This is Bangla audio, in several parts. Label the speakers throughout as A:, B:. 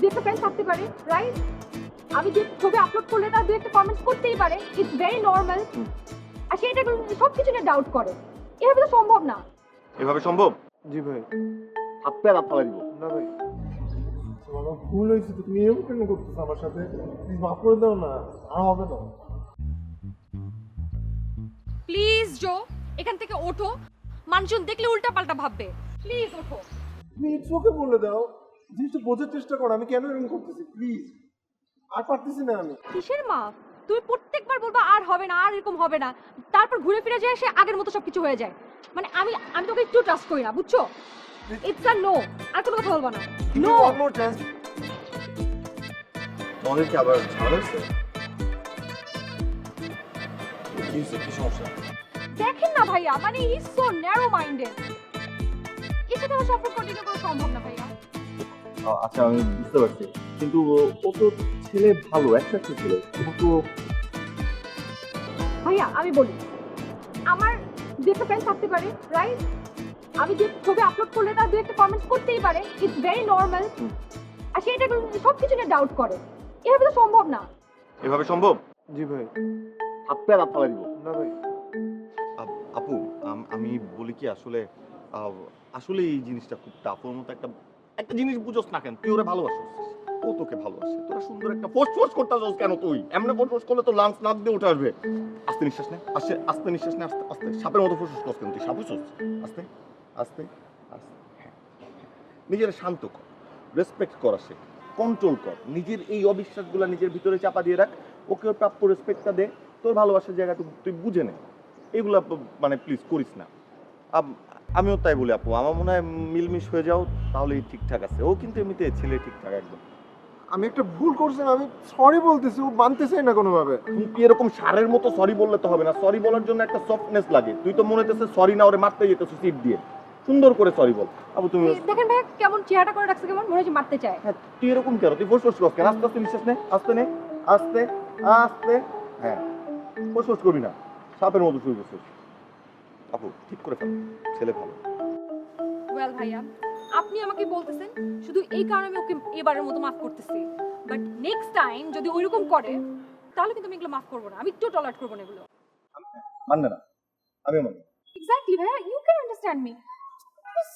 A: দু একটা ফ্রেন্ড থাকতে পারে রাইট আমি যে ছবি আপলোড করলে তার দু একটা কমেন্টস করতেই পারে ইটস ভেরি নর্মাল আর সেটা সব কিছু নিয়ে ডাউট করে। এভাবে তো সম্ভব না।
B: এভাবে সম্ভব?
C: জি ভাই।
B: দিব
C: না ভাই। আমার ভুল হয়েছে তুমি এরকম কেন করতেছো আমার সাথে? প্লিজ মাফ করে দাও না আর হবে না।
A: প্লিজ জো এখান থেকে ওঠো। মানুষজন দেখলে উল্টা পাল্টা ভাববে। প্লিজ ওঠো।
C: তুমি ইটস ওকে বলে দাও জিনিসটা বোঝার চেষ্টা করো আমি কেন এরকম করতেছি? প্লিজ আর পারতেছি না আমি।
A: কিসের মা? তুমি প্রত্যেকবার বলবা আর হবে না আর এরকম হবে না। তারপর ঘুরে ফিরে যায় সে আগের মতো সবকিছু হয়ে যায়। মানে আমি আমি তোকে একটু ট্রাস্ট করি না বুঝছ? ইটস আ নো আর কোনো কথা বলব না। নো
C: ওয়ান মোর চান্স
B: তোমাদের কি আবার ঝামেলা হচ্ছে কি কি সমস্যা?
A: দেখেন না ভাইয়া মানে হি সো ন্যারো মাইন্ডেড এর সাথে আমার সম্পর্ক কন্টিনিউ করা সম্ভব না ভাইয়া।
B: আচ্ছা আমি বুঝতে পারছি। কিন্তু ও- তো ছেলে ভালো একটা ছেলে। ও তো
A: ভাইয়া আমি বলি আমার দু একটা ফ্রেন্ড থাকতে পারে রাইট আমি যে ছবি আপলোড করলে তার দু একটা কমেন্টস করতেই পারে ইটস ভেরি নর্মাল আর সেটা সব কিছু নিয়ে ডাউট করে। এভাবে তো সম্ভব না।
B: এভাবে সম্ভব?
C: জি ভাই।
B: দিব।
C: না ভাই।
B: আপ- আপু আম- বলি কি আসলে আহ, আসলে এই জিনিসটা খুব টাফ ওর মতো একটা একটা জিনিস বুঝোস না কেন তুই ওরা ভালোবাসিস। ও তোকে ভালোবাসে। তোরা সুন্দর একটা ফোর্স ফোর্স করতে আসোস কেন তুই? এমনি ফোর্স ফোর্স করলে তো লাংস নাক দিয়ে উঠে আসবে। আস্তে নিঃশ্বাস নে আস্তে আস্তে নিঃশ্বাস নে আস্তে আস্তে। সাপের মতো ফোর্স করছ কেন তুই? সাপ হইছস আস্তে আস্তে আস্তে। হ্যাঁ, হ্যাঁ। নিজের শান্ত কর রেসপেক্ট করা শেখ। কন্ট্রোল কর। নিজের এই অবিশ্বাসগুলো নিজের ভিতরে চাপা দিয়ে রাখ। ওকে ওর প্রাপ্য রেসপেক্টটা দে। তোর ভালোবাসার জায়গাটা তুই বুঝে নে। এগুলা মানে প্লিজ করিস না। আমিও তাই বলি আপু আমার মনে হয় মিলমিশ হয়ে যাও তাহলেই ঠিকঠাক আছে। ও কিন্তু এমনিতে ছেলে ঠিকঠাক একদম।
C: আমি একটা ভুল করছি আমি সরি বলতেছি ও মানতে চাই না কোনোভাবে।
B: তুই এরকম সারের মতো সরি বললে তো হবে না। সরি বলার জন্য একটা সফটনেস লাগে। তুই তো মনে হচ্ছে সরি না ওরে মারতে যেতেছিস সিট দিয়ে। সুন্দর করে সরি বল। আপু তুমি
A: দেখেন ভাইয়া কেমন চেহারাটা করে রাখছে কেমন মনে হচ্ছে মারতে চায়।
B: হ্যাঁ তুই এরকম কেন? তুই ফোর্স ফোর্স করছ কেন? আস্তে আস্তে নিঃশ্বাস নে আস্তে নে আস্তে আস্তে হ্যাঁ। ফোর্স ফোর্স করবি না। সাপের মতো শুরু করছিস আপু ঠিক করে ফেল। ছেলে ভালো।
A: ওয়েল ভাইয়া আপনি আমাকে বলতেছেন শুধু এই কারণে আমি ওকে এবারের মতো মাফ করতেছি। বাট নেক্সট টাইম যদি ওইরকম করে তাহলে কিন্তু আমি এগুলো মাফ করব না। আমি একটু টলারেট করব না এগুলো।
B: মানবে না। আমিও মানবো।
A: এক্স্যাক্টলি ভাইয়া you can understand me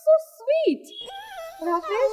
A: so sweet রাফেজ